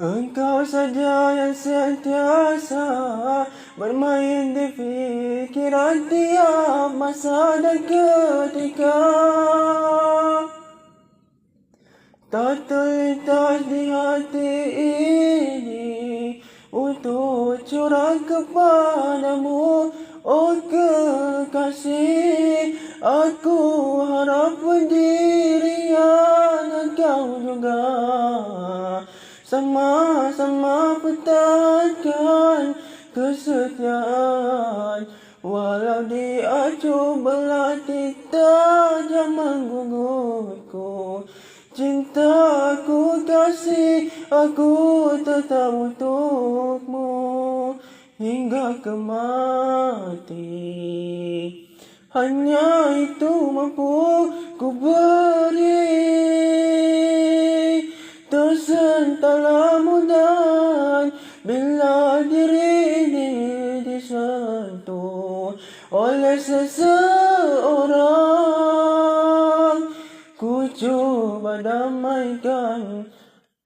Engkau saja yang sentiasa bermain di fikiran tiap masa dan ketika. Tak terlintas di hati ini untuk curang kepadamu. Oh kekasih Aku harap pendirian engkau juga Sama-sama pertahankan kesetiaan. Walau diacu belati tajam menggugurku Cintaku kasih aku tetap untukmu Hingga ke mati. Hanya itu mampu ku beri Tersentara mudah Bila diri ini disentuh Oleh seseorang Ku cuba damaikan